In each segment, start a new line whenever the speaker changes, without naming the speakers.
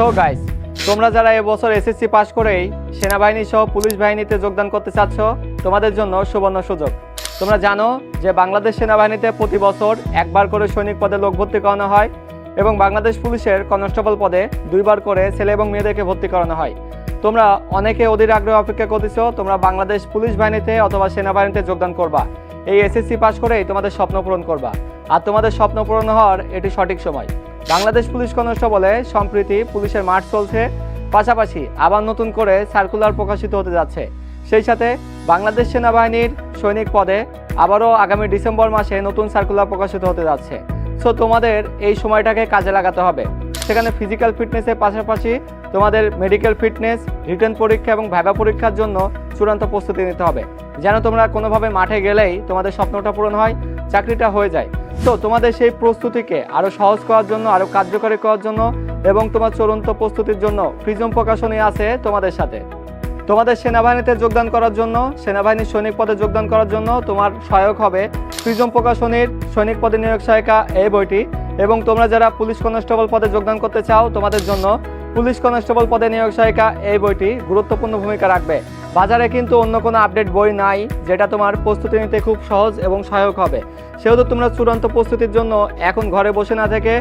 So guys তোমরা যারা এবছর এসএসসি পাশ করেই সেনাবাহিনী সহ পুলিশ বাহিনীতে যোগদান করতে চাচ্ছ, তোমাদের জন্য সুবর্ণ সুযোগ। তোমরা জানো যে বাংলাদেশ সেনাবাহিনীতে প্রতি বছর একবার করে সৈনিক পদে লোক ভর্তি করানো হয় এবং বাংলাদেশ পুলিশের কনস্টেবল পদে দুইবার করে ছেলে এবং মেয়েদেরকে ভর্তি করানো হয়। তোমরা অনেকে অধীর আগ্রহ অপেক্ষা করতেছো, তোমরা বাংলাদেশ পুলিশ বাহিনীতে অথবা সেনাবাহিনীতে যোগদান করবা। এই এসএসসি পাশ করেই তোমাদের স্বপ্ন পূরণ করবা। আর তোমাদের স্বপ্ন পূরণ হওয়ার এটি সঠিক সময়। বাংলাদেশ পুলিশ কনস্টেবলে সম্প্রতি পুলিশের মাঠ চলছে, পাশাপাশি আবার নতুন করে সার্কুলার প্রকাশিত হতে যাচ্ছে। সেই সাথে বাংলাদেশ সেনাবাহিনীর সৈনিক পদে আবারও আগামী ডিসেম্বর মাসে নতুন সার্কুলার প্রকাশিত হতে যাচ্ছে। সো তোমাদের এই সময়টাকে কাজে লাগাতে হবে। সেখানে ফিজিক্যাল ফিটনেসের পাশাপাশি তোমাদের মেডিকেল ফিটনেস রিটার্ন পরীক্ষা এবং ভাইবা পরীক্ষার জন্য চূড়ান্ত প্রস্তুতি নিতে হবে। যেন তোমরা কোনোভাবে মাঠে গেলেই তোমাদের স্বপ্নটা পূরণ হয়, চাকরিটা হয়ে যায়। তো তোমাদের সেই প্রস্তুতিকে আরও সহজ করার জন্য আরও কার্যকরী করার জন্য এবং তোমার চূড়ান্ত প্রস্তুতির জন্য ফ্রিজম প্রকাশনী আছে তোমাদের সাথে। তোমাদের সেনাবাহিনীতে যোগদান করার জন্য, সেনাবাহিনীর সৈনিক পদে যোগদান করার জন্য তোমার সহায়ক হবে প্রিজম প্রকাশনীর সৈনিক পদে নিয়োগ সহায়িকা এই বইটি। এবং তোমরা যারা পুলিশ কনস্টেবল পদে যোগদান করতে চাও তোমাদের জন্য পুলিশ কনস্টেবল পদে নিয়োগ সহায়িকা এই বইটি গুরুত্বপূর্ণ ভূমিকা রাখবে। বাজারে কিন্তু অন্য কোনো আপডেট বই নাই, যেটা তোমার প্রস্তুতি নিতে খুব সহজ এবং সহায়ক হবে। সেহেতু তোমরা চূড়ান্ত প্রস্তুতির জন্য এখন ঘরে বসে না থেকে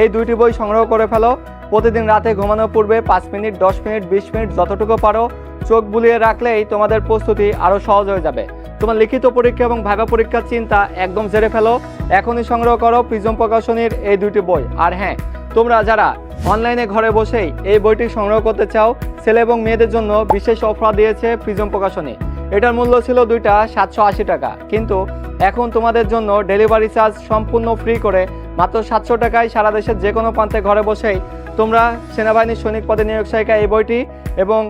এই দুইটি বই সংগ্রহ করে ফেলো। প্রতিদিন রাতে ঘুমানোর পূর্বে পাঁচ মিনিট, দশ মিনিট, বিশ মিনিট যতটুকু পারো চোখ বুলিয়ে রাখলেই তোমাদের প্রস্তুতি আরও সহজ হয়ে যাবে। তোমার লিখিত পরীক্ষা এবং ভাইবা পরীক্ষার চিন্তা একদম ঝেড়ে ফেলো। এখনই সংগ্রহ করো প্রিজম প্রকাশনীর এই দুইটি বই। আর হ্যাঁ তোমরা যারা অনলাইনে ঘরে বসেই এই বইটি সংগ্রহ করতে চাও, ছেলে এবং মেয়েদের জন্য বিশেষ অফার দিয়েছে প্রিজম প্রকাশনী। এটার মূল্য ছিল দুইটা সাতশো আশি টাকা। কিন্তু এখন তোমাদের জন্য ডেলিভারি চার্জ সম্পূর্ণ ফ্রি করে মাত্র সাতশো টাকায় সারা দেশের যে কোনো প্রান্তে ঘরে বসেই তোমরা সেনাবাহিনীর সৈনিক পদে নিয়োগ সহায়িকা এই বইটি এবং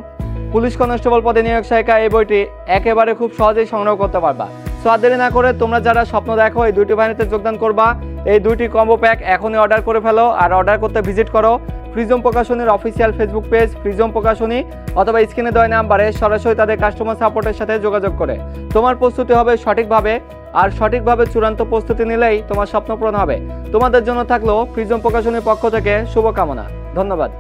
পুলিশ কনস্টেবল পদে নিয়োগ সহায়িকা এই বইটি একেবারে খুব সহজেই সংগ্রহ করতে পারবা। সো দেরি না করে তোমরা যারা স্বপ্ন দেখো, এই দুইটি বাহিনীতে যোগদান করবা। এই দুইটি কম্বো প্যাক এখনই অর্ডার করে ফেলো আর অর্ডার করতে ভিজিট করো। ফ্রিজম প্রকাশনীর অফিসিয়াল ফেসবুক পেজ ফ্রিজম প্রকাশনী অথবা স্ক্রিনে দেওয়া নাম্বারে সরাসরি তাদের কাস্টমার সাপোর্টের সাথে যোগাযোগ করে। তোমার প্রস্তুতি হবে সঠিকভাবে আর সঠিকভাবে চূড়ান্ত প্রস্তুতি নিলেই তোমার স্বপ্ন পূরণ হবে। তোমাদের জন্য থাকল ফ্রিজম প্রকাশনীর পক্ষ থেকে শুভকামনা। ধন্যবাদ।